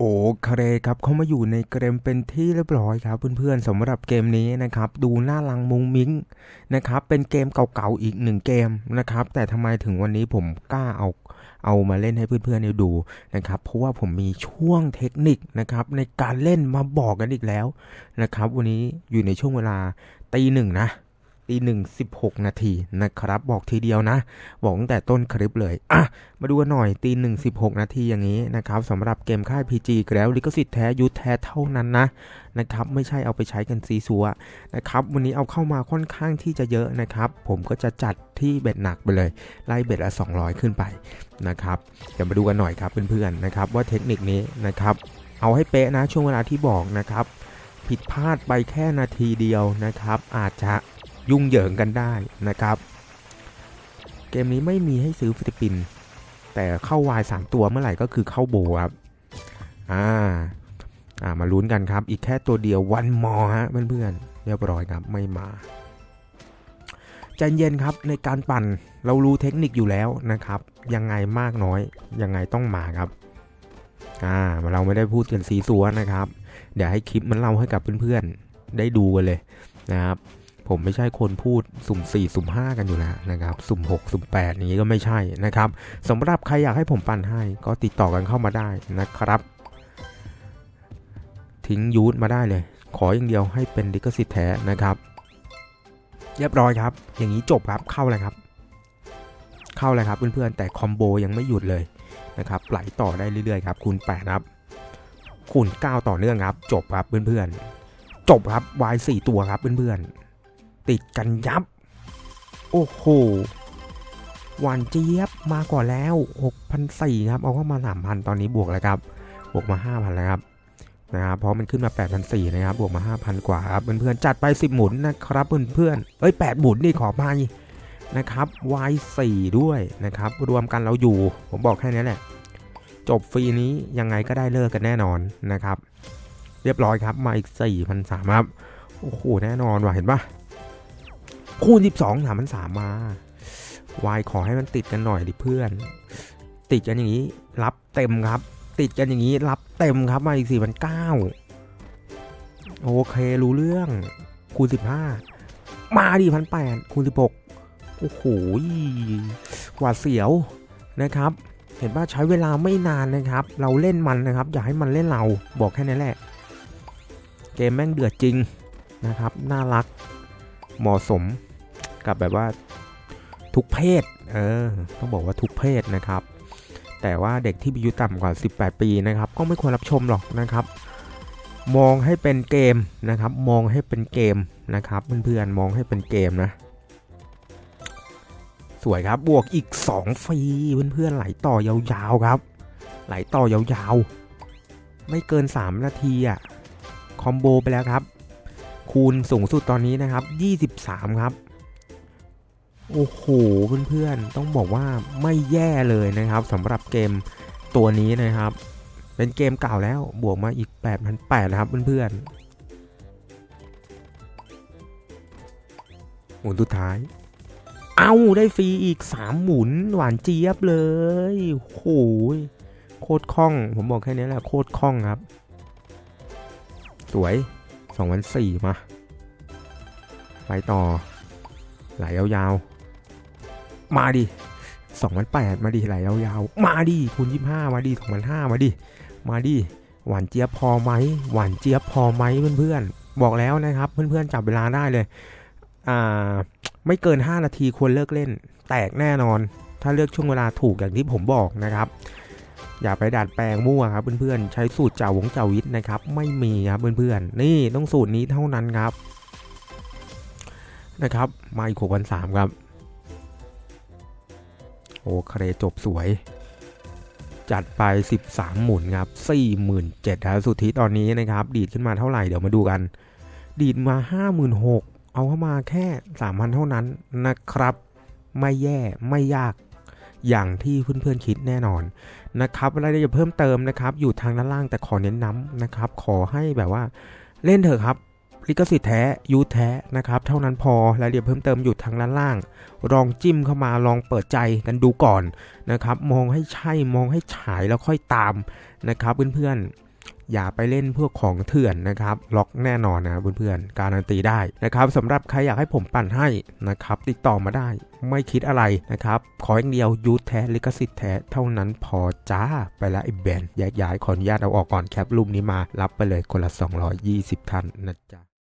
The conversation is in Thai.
โอเคครับเข้ามาอยู่ในเกมเป็นที่เรียบร้อยครับเพื่อนๆสำหรับเกมนี้นะครับดูหน้าลังมุงมิ้งนะครับเป็นเกมเก่าๆอีกหนึ่งเกมนะครับแต่ทำไมถึงวันนี้ผมกล้าเอาเอามาเล่นให้เพื่อนๆได้ดูนะครับเพราะว่าผมมีช่วงเทคนิคนะครับในการเล่นมาบอกกันอีกแล้วนะครับวันนี้อยู่ในช่วงเวลาตีหนึ่งนะ ตีหนึ่งสิบหกนาทีนะครับ บอกทีเดียวนะ บอกตั้งแต่ต้นคลิปเลย อะ มาดูกันหน่อยตีหนึ่งสิบหกนาทีอย่างนี้นะครับสำหรับเกมค่าย PG แล้วลิขสิทธิ์แท้ยุทธแท้เท่านั้นนะนะครับไม่ใช่เอาไปใช้กันซีซัวนะครับวันนี้เอาเข้ามาค่อนข้างที่จะเยอะนะครับ ผมก็จะจัดที่เบ็ดหนักไปเลย ไล่เบ็ดละ 200 ขึ้นไปนะครับเดี๋ยวมาดูกันหน่อยครับเพื่อนๆนะครับว่าเทคนิคนี้นะครับเอาให้เป๊ะนะช่วงเวลาที่บอกนะครับ ผิดพลาดไปแค่นาทีเดียวนะครับ อาจจะ ยุ่งเหยิงกันได้นะครับ เกมนี้ไม่มีให้ซื้อฟิลิปปินส์แต่เข้าวายสามตัวเมื่อไหร่ก็คือเข้าโบครับอ่าอ่ามาลุ้นกันครับ อีกแค่ตัวเดียววันมอฮะเพื่อนๆเรียบร้อยครับไม่มาใจเย็นครับในการปั่นเรารู้เทคนิคอยู่แล้วนะครับ ยังไงมากน้อย ยังไงต้องมาครับอ่าเราไม่ได้พูดกันสีสัวนะครับ เดี๋ยวให้คลิปมันเล่าให้กับเพื่อนๆได้ดูกันเลยนะครับ ผมไม่ใช่คนพูดสุ่ม 4 สุ่ม 5 กันอยู่แล้วนะครับ สุ่ม 6 สุ่ม8นี้ก็ไม่ใช่นะครับสำหรับใครอยากให้ผมปั่นให้ก็ติดต่อกันเข้ามาได้นะครับ ทิ้งยูทมาได้เลย ขออย่างเดียวให้เป็นลิขสิทธิ์แท้นะครับ เรียบร้อยครับ อย่างนี้จบครับเข้าเลยครับ เข้าเลยครับเพื่อนๆแต่คอมโบยังไม่หยุดเลยนะครับไหลต่อได้เรื่อยๆครับคูณ8ครับคูณ9ต่อเนื่องครับ จบครับเพื่อนๆจบครับวาย4ตัวครับเพื่อนๆ ติดกันยับ โอ้โหหวานเจี๊ยบมาก่อนแล้ว6,400ครับ เอาเข้ามา 3,000 ตอนนี้บวกแล้วครับ บวกมา 5,000 แล้วครับนะครับเพราะมันขึ้นมา8,400นะครับ บวกมา 5,000 กว่าครับ เพื่อนๆ จัดไป 10 หมุนนะครับ เพื่อนๆ เอ้ย 8 หมุนนี่ขอมานะครับ Y4 ด้วยนะครับ รวมกันเราอยู่ ผมบอกแค่นี้แหละ จบฟรีนี้ยังไงก็ได้เลิกกันแน่นอนนะครับ เรียบร้อยครับ มาอีก4,300ครับ โอ้โห แน่นอนว่ะ เห็นปะ คูณ 12สามพันสามมาวายขอให้มันติดกันหน่อยดิเพื่อน ติดกันอย่างนี้รับเต็มครับ ติดกันอย่างนี้รับเต็มครับมาอีกสี่พันเก้าโอเครู้เรื่อง คูณสิบห้ามาดิพันแปดคูณสิบหกโอ้โหหวาดเสียวนะครับ เห็นว่าใช้เวลาไม่นานนะครับ เราเล่นมันนะครับ อย่าให้มันเล่นเราบอกแค่นั้นแหละ เกมแม่งเดือดจริงนะครับ น่ารักเหมาะสม กับแบบว่าทุกเพศ เออ ต้องบอกว่าทุกเพศนะครับ แต่ว่าเด็กที่อายุต่ำกว่า 18 ปีนะครับ ก็ไม่ควรรับชมหรอกนะครับ มองให้เป็นเกมนะครับ มองให้เป็นเกมนะครับ เพื่อนๆ มองให้เป็นเกมนะ สวยครับ บวกอีก 2 ฟรี เพื่อนๆ ไหลต่อยาวๆครับ ไหลต่อยาวๆ ไม่เกิน 3 นาทีอะคอมโบไปแล้วครับ คูณสูงสุดตอนนี้นะครับ 23 ครับ โอ้โหเพื่อนๆต้องบอกว่าไม่แย่เลยนะครับสำหรับเกมตัวนี้นะครับ เป็นเกมเก่าแล้วบวกมาอีก 8,800นะครับเพื่อนๆหมุนสุดท้าย เอาได้ฟรีอีก 3 หมุนหวานเจี๊ยบเลยโอ้โหโคตรคล่อง ผมบอกแค่นี้แหละโคตรคล่องครับ สวย2004มา ไปต่อ ไหลยาวๆ มาดิ2008 มาดิไหลยาวๆ มาดิคูณ25 มาดิ2005 มาดิ มาดิ หวานเจี๊ยบพอไหม หวานเจี๊ยบพอไหมเพื่อนๆ บอกแล้วนะครับ เพื่อนๆ จับเวลาได้เลย อ่า ไม่เกิน 5 นาทีควรเลิกเล่น แตกแน่นอน ถ้าเลือกช่วงเวลาถูกอย่างที่ผมบอกนะครับ อย่าไปดัดแปลงมั่วครับเพื่อนๆ ใช้สูตรเจ้าวงเจ้าวิทย์นะครับ ไม่มีครับเพื่อนๆ นี่ต้องสูตรนี้เท่านั้นครับ นะครับ มาอีกหกพันสามครับ โอเคจบสวย จัดไป 13 หมุนครับ47,000ครับสุทธิตอนนี้นะครับ ดีดขึ้นมาเท่าไหร่เดี๋ยวมาดูกัน ดีดมา 56,000 เอาเข้ามาแค่ 3,000 เท่านั้นนะครับ ไม่แย่ไม่ยากอย่างที่เพื่อนๆคิดแน่นอนนะครับรายละเอียดเพิ่มเติมนะครับ อยู่ทางด้านล่างแต่ขอเน้นย้ำนะครับ ขอให้แบบว่าเล่นเถอะครับ ลิขสิทธิ์แท้ยูแท้นะครับเท่านั้นพอรายละเอียดเพิ่มเติมอยู่ทางด้านล่าง ลองจิ้มเข้ามาลองเปิดใจกันดูก่อนนะครับมองให้ใช่มองให้ฉายแล้วค่อยตามนะครับเพื่อนอย่าไปเล่นพวกของเถื่อนนะครับล็อกแน่นอนนะเพื่อนๆการันตีได้นะครับสำหรับใครอยากให้ผมปั่นให้นะครับติดต่อมาได้ไม่คิดอะไรนะครับขออย่างเดียวยูแท้ลิขสิทธิ์แท้เท่านั้นพอจ้าไปละไอ้แบนแยกย้ายขออนุญาตเอาออกก่อนแคปรูปนี้มารับไปเลยคนละ 220 ท่านนะจ๊ะ